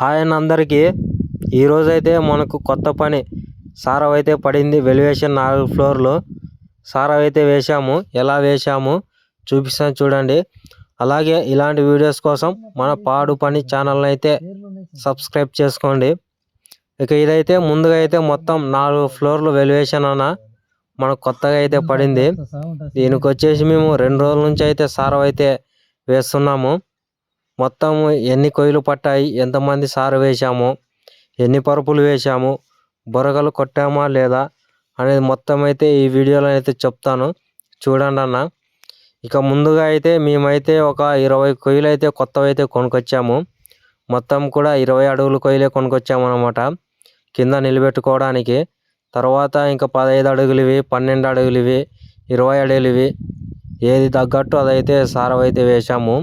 Hi అన్న అందరికీ. ఈరోజైతే మనకు కొత్త పని సారవ్ అయితే పడింది వెలివేషన్ నాలుగు ఫ్లోర్లు. సారవ్ అయితే వేశాము. ఎలా వేశాము చూపిస్తాను చూడండి. అలాగే ఇలాంటి వీడియోస్ కోసం మన పాడు పని ఛానల్ని అయితే సబ్స్క్రైబ్ చేసుకోండి. ఇక ఇదైతే ముందుగా అయితే మొత్తం నాలుగు ఫ్లోర్లు వెలివేషన్ అన్న మనకు కొత్తగా అయితే పడింది. దీనికి వచ్చేసి మేము రెండు రోజుల నుంచి అయితే సారవ్ అయితే వేస్తున్నాము. మొత్తం ఎన్ని కొయ్యలు పట్టాయి ఎంతమంది సారు వేశాము ఎన్ని పరుపులు వేశాము బురగలు కొట్టామా లేదా అనేది మొత్తం అయితే ఈ వీడియోలో అయితే చెప్తాను. చూడండి అన్న. ఇక ముందుగా అయితే మేమైతే ఒక ఇరవై కొయ్యలు అయితే కొత్తవి అయితే కొనుక్కొచ్చాము మొత్తం కూడా ఇరవై అడుగుల కొయ్యలే కొనుక్కొచ్చాము అనమాట కింద నిలబెట్టుకోవడానికి. తర్వాత ఇంకా పదహైదు అడుగులివి పన్నెండు అడుగులివి ఇరవై అడుగులవి. ఏది తగ్గట్టు అదైతే సారవైతే వేశాము.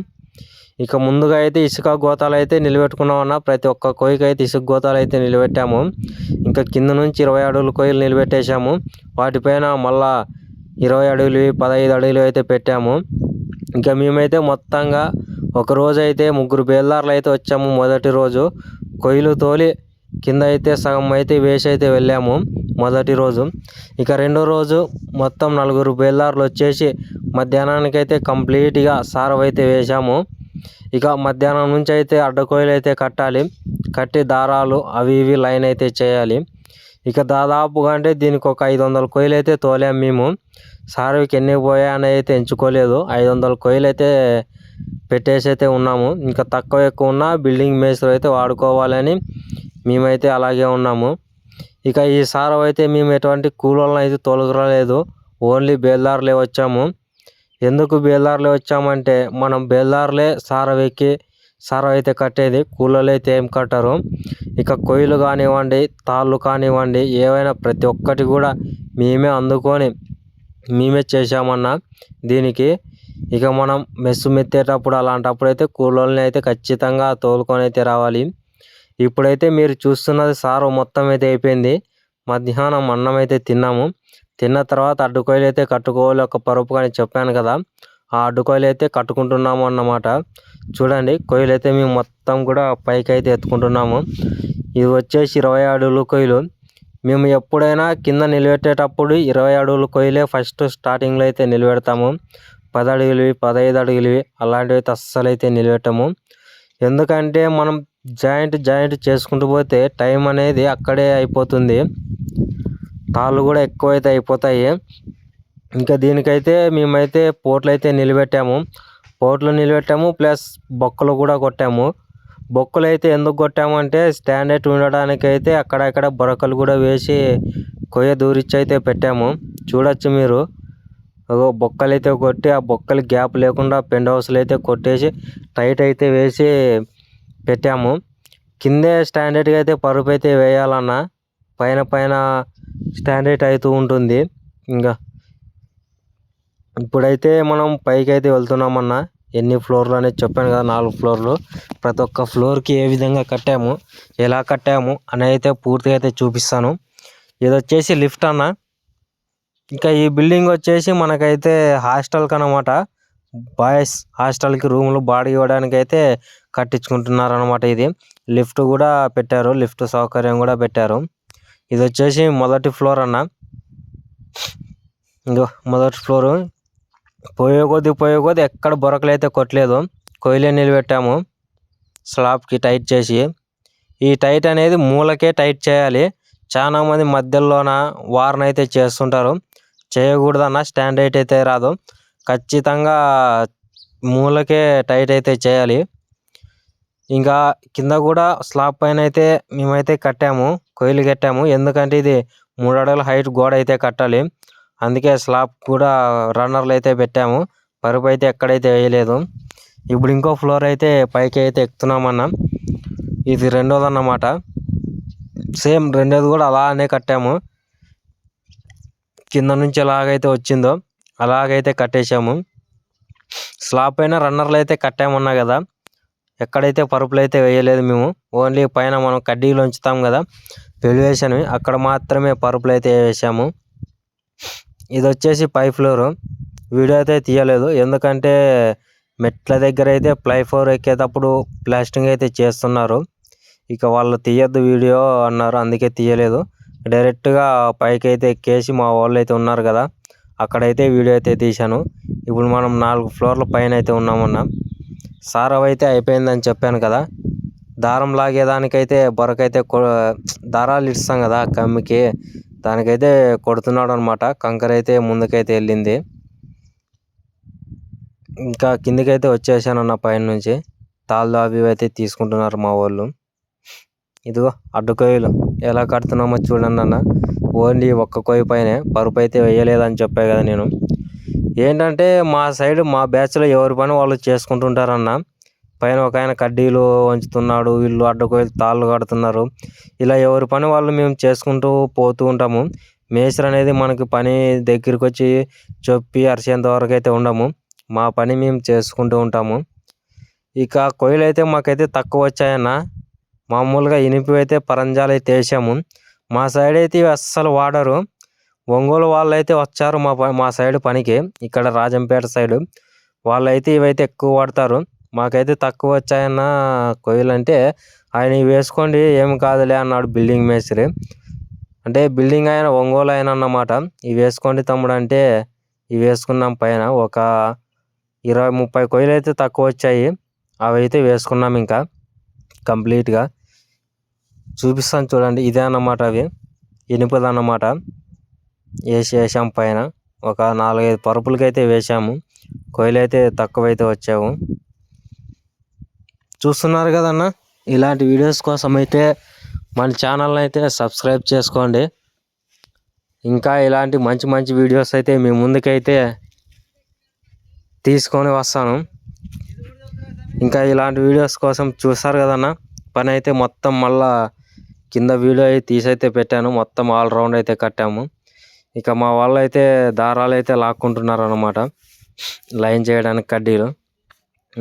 ఇక ముందుగా అయితే ఇసుక గోతాలు అయితే నిలబెట్టుకున్నామన్న ప్రతి ఒక్క కొయ్యకి అయితే ఇసుక గోతాలు అయితే నిలబెట్టాము. ఇంకా కింద నుంచి ఇరవై అడుగులు కొయ్యలు నిలబెట్టేశాము. వాటిపైన మళ్ళా ఇరవై అడుగులు పదహైదు అడుగులు అయితే పెట్టాము. ఇంకా మేమైతే మొత్తంగా ఒక రోజు అయితే ముగ్గురు బేల్దారులు అయితే వచ్చాము మొదటి రోజు. కొయ్యలు తోలి కింద అయితే సగం అయితే వేసి అయితే వెళ్ళాము మొదటి రోజు. ఇక రెండో రోజు మొత్తం నలుగురు బేల్దారులు వచ్చేసి మధ్యాహ్నానికి అయితే కంప్లీట్గా సారవైతే వేసాము వేశాము. ఇక మధ్యాహ్నం నుంచి అయితే అడ్డకోయలు అయితే కట్టాలి. కట్టి దారాలు అవి ఇవి లైన్ అయితే చేయాలి. ఇక దాదాపుగా అంటే దీనికి ఒక ఐదు వందల కొయ్యలు అయితే తోలాం మేము. సార్వికి ఎన్ని పోయాయని అయితే ఎంచుకోలేదు. ఐదు వందల కొయ్యలు అయితే పెట్టేసి అయితే ఉన్నాము. ఇంకా తక్కువ ఎక్కువ ఉన్నా బిల్డింగ్ మేస్త్రి అయితే వాడుకోవాలని మేమైతే అలాగే ఉన్నాము. ఇక ఈ సారవ అయితే మేము ఎటువంటి కూలోళ్ళని అయితే తోలుకురాలేదు. ఓన్లీ బేల్దారులే వచ్చాము. ఎందుకు బేల్దారులే వచ్చామంటే మనం బేల్దారులే సారవెక్కి సారవ అయితే కట్టేది కూలోళ్ళు అయితే ఏం కట్టరు. ఇక కొయ్యలు కానివ్వండి తాళ్ళు కానివ్వండి ఏవైనా ప్రతి ఒక్కటి కూడా మేమే అందుకొని మేమే చేశామన్నా దీనికి. ఇక మనం మెస్సు మెత్తేటప్పుడు అలాంటప్పుడు అయితే కూలోళ్ళని అయితే ఖచ్చితంగా తోలుకొని అయితే రావాలి. ఇప్పుడైతే మీరు చూస్తున్నది సారు మొత్తం అయితే అయిపోయింది. మధ్యాహ్నం అన్నం అయితే తిన్నాము. తిన్న తర్వాత అడ్డుకోయలు అయితే కట్టుకోవాలి ఒక పరుపు కానీ చెప్పాను కదా. ఆ అడ్డుకోయలు అయితే కట్టుకుంటున్నాము అన్నమాట. చూడండి కొయ్యలు అయితే మేము మొత్తం కూడా పైకి అయితే ఎత్తుకుంటున్నాము. ఇది వచ్చేసి ఇరవై అడుగులు కొయ్యలు. మేము ఎప్పుడైనా కింద నిలబెట్టేటప్పుడు ఇరవై అడుగులు కొయ్యలే ఫస్ట్ స్టార్టింగ్లో అయితే నిలబెడతాము. పది అడుగులవి పదహైదు అడుగులవి అలాంటివి అయితే అస్సలు అయితే నిలబెట్టము. ఎందుకంటే మనం జాయింట్ జాయింట్ చేసుకుంటూ పోతే టైం అనేది అక్కడే అయిపోతుంది. తాళ్ళు కూడా ఎక్కువైతే అయిపోతాయి. ఇంకా దీనికైతే మేమైతే పోట్లు అయితే నిలబెట్టాము. పోట్లు నిలబెట్టాము ప్లస్ బొక్కలు కూడా కొట్టాము. బొక్కలు అయితే ఎందుకు కొట్టాము అంటే స్టాండర్డ్ ఉండడానికి అయితే అక్కడక్కడ బొరకలు కూడా వేసి కొయ్య దూరిచ్చి అయితే పెట్టాము. చూడొచ్చు మీరు. బొక్కలు అయితే కొట్టి ఆ బొక్కలు గ్యాప్ లేకుండా పెండ్ హౌస్లు అయితే కొట్టేసి టైట్ అయితే వేసి పెట్టాము. కిందే స్టాండర్డ్గా అయితే పరుపు అయితే వేయాలన్న పైన పైన స్టాండర్డ్ అవుతూ ఉంటుంది. ఇంకా ఇప్పుడైతే మనం పైకి అయితే వెళ్తున్నామన్న ఎన్ని ఫ్లోర్లు అనేది చెప్పాను కదా నాలుగు ఫ్లోర్లు. ప్రతి ఒక్క ఫ్లోర్కి ఏ విధంగా కట్టాము ఎలా కట్టాము అని అయితే పూర్తిగా అయితే చూపిస్తాను. ఇది వచ్చేసి లిఫ్ట్ అన్న. ఇంకా ఈ బిల్డింగ్ వచ్చేసి మనకైతే హాస్టల్కి అనమాట బాయ్స్ హాస్టల్కి రూములు బాడీ ఇవ్వడానికి అయితే కట్టించుకుంటున్నారు అనమాట ఇది. లిఫ్ట్ కూడా పెట్టారు లిఫ్ట్ సౌకర్యం కూడా పెట్టారు. ఇది వచ్చేసి మొదటి ఫ్లోర్ అన్న. ఇంకో మొదటి ఫ్లోరు. పోయే కొద్ది పోయే కొద్ది ఎక్కడ బొరకలు అయితే కొట్టలేదు కొయ్యలే నిలబెట్టాము. స్లాబ్కి టైట్ చేసి. ఈ టైట్ అనేది మూలకే టైట్ చేయాలి. చాలా మంది మధ్యలోన వార్న్ అయితే చేస్తుంటారు. చేయకూడదన్న స్టాండ్ హైట్ అయితే రాదు. ఖచ్చితంగా మూలకే టైట్ అయితే చేయాలి. ఇంకా కింద కూడా స్లాబ్ పైన అయితే మేమైతే కట్టాము కొయిలు కట్టాము. ఎందుకంటే ఇది మూడు అడుగుల హైట్ గోడ అయితే కట్టాలి. అందుకే స్లాబ్ కూడా రన్నర్లు అయితే పెట్టాము. పరుపు అయితే ఎక్కడైతే వేయలేదు. ఇప్పుడు ఇంకో ఫ్లోర్ అయితే పైకి అయితే ఎక్కుతున్నామన్నా. ఇది రెండోది అన్నమాట. సేమ్ రెండోది కూడా అలానే కట్టాము. కింద నుంచి ఎలాగైతే వచ్చిందో అలాగైతే కట్టేశాము. స్లాబ్ పైన రన్నర్లు అయితే కట్టామన్నా కదా. ఎక్కడైతే పరుపులు అయితే వేయలేదు మేము ఓన్లీ పైన మనం కడ్డీలు ఉంచుతాం కదా వెలివేషన్ అక్కడ మాత్రమే పరుపులు అయితే వేసాము ఇది వచ్చేసి పై ఫ్లోర్. వీడియో అయితే తీయలేదు ఎందుకంటే మెట్ల దగ్గర అయితే ప్లై ఫ్లోర్ ఎక్కేటప్పుడు ప్లాస్టింగ్ అయితే చేస్తున్నారు. ఇక వాళ్ళు తీయద్దు వీడియో అన్నారు అందుకే తీయలేదు. డైరెక్ట్గా పైకి అయితే ఎక్కేసి మా వాళ్ళు అయితే ఉన్నారు కదా అక్కడైతే వీడియో అయితే తీశాను. ఇప్పుడు మనం నాలుగు ఫ్లోర్ల పైన అయితే ఉన్నామన్నా. సారవ్ అయితే అయిపోయిందని చెప్పాను కదా. దారం లాగేదానికైతే బొరకైతే దారాలు ఇస్తాం కదా కమ్మికి. దానికైతే కొడుతున్నాడు అనమాట కంకర అయితే ముందుకైతే వెళ్ళింది. ఇంకా కిందికైతే వచ్చేసానన్న పైన నుంచి. తాళ్ళు అవి అయితే తీసుకుంటున్నారు మా వాళ్ళు. ఇదిగో అడ్డుకోయలు ఎలా కడుతున్నామో చూడండి అన్న. ఓన్లీ ఒక్క కోయి పైనే. పరుపు అయితే వేయలేదని చెప్పా కదా నేను. ఏంటంటే మా సైడ్ మా బ్యాచ్లో ఎవరి పని వాళ్ళు చేసుకుంటుంటారన్న. పైన ఒక ఆయన కడ్డీలు వంచుతున్నాడు వీళ్ళు అడ్డకోయలు తాళ్ళు కడుతున్నారు. ఇలా ఎవరి పని వాళ్ళు మేము చేసుకుంటూ పోతూ ఉంటాము. మేస్త్రి అనేది మనకి పని దగ్గరికి వచ్చి చెప్పి అరిసేంత వరకు అయితే ఉండము. మా పని మేము చేసుకుంటూ ఉంటాము. ఇక కొయ్యలు అయితే మాకైతే తక్కువ వచ్చాయన్న. మామూలుగా ఇనిపి అయితే పరంజాలు అయితే వేసాము మా సైడ్ అయితే అస్సలు వాడరు. ఒంగోలు వాళ్ళు అయితే వచ్చారు మా ప- మా సైడ్ పనికి ఇక్కడ రాజంపేట సైడు. వాళ్ళైతే ఇవైతే ఎక్కువ వాడతారు. మాకైతే తక్కువ వచ్చాయన్న కొయ్యలు అంటే ఆయన ఇవి వేసుకోండి ఏం కాదులే అన్నాడు బిల్డింగ్ మేస్త్రి. అంటే బిల్డింగ్ ఆయన ఒంగోలు ఆయన అన్నమాట. ఇవి వేసుకోండి తమ్ముడు అంటే ఇవి వేసుకున్నాం పైన ఒక ఇరవై ముప్పై కొయ్యలు అయితే తక్కువ వచ్చాయి. అవి అయితే వేసుకున్నాం ఇంకా కంప్లీట్గా. చూపిస్తాను చూడండి ఇదే అన్నమాట అవి. ఇనుపది అన్నమాట వేసి వేసాము పైన. ఒక నాలుగైదు పరుపులకైతే వేసాము కోయిలైతే అయితే తక్కువ అయితే వచ్చావు. చూస్తున్నారు కదన్న? ఇలాంటి వీడియోస్ కోసం అయితే మన ఛానల్ని అయితే సబ్స్క్రైబ్ చేసుకోండి. ఇంకా ఇలాంటి మంచి మంచి వీడియోస్ అయితే మీ ముందుకైతే తీసుకొని వస్తాను. ఇంకా ఇలాంటి వీడియోస్ కోసం చూస్తారు కదన్న? పని అయితే మొత్తం మళ్ళా కింద వీడియో అయితే తీసైతే పెట్టాను. మొత్తం ఆల్ రౌండ్ అయితే కట్టాము. ఇక మా వాళ్ళు అయితే దారాలు అయితే లాక్కుంటున్నారు అనమాట లైన్ చేయడానికి కడ్డీలు.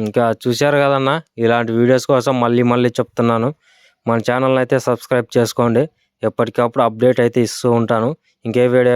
ఇంకా చూశారు కదన్న ఇలాంటి వీడియోస్ కోసం మళ్ళీ మళ్ళీ చెప్తున్నాను. మన ఛానల్ని అయితే సబ్స్క్రైబ్ చేసుకోండి. ఎప్పటికప్పుడు అప్డేట్ అయితే ఇస్తూ ఉంటాను. ఇంకే వీడియో